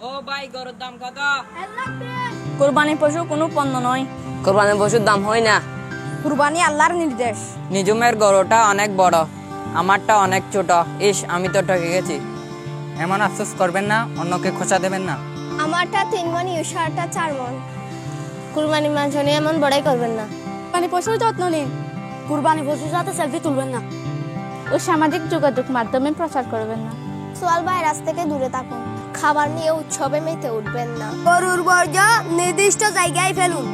ও ভাই গরুর দাম কত? কোরবানি পশু কোনো পণ্য নয়। কোরবানি পশুর দাম হয় না। কুরবানি আল্লাহর নির্দেশ। নিজুমের গরুটা অনেক বড় আমারটা অনেক ছোট। ইস আমি তো ঠকে গেছি। এমন আফসোস করবেন না অন্যকে খোঁচা দেবেন না। আমারটা তিন মন ইউসারটা চার মন। কুরবানি মাংস নিয়ে এমন বড়াই করবেন না। কুরবানি পশুর যত্ন নিন। কুরবানি পশুর সাথে সেলফি তুলবেন না। ও সামাজিক যোগাযোগ মাধ্যমে প্রচার করবেন না। সোয়াল ভাইরাস থেকে দূরে থাকুন। খাবার নিয়ে উৎসবে মেতে উঠবেন না। গরুর বর্জ্য নির্দিষ্ট জায়গায় ফেলুন।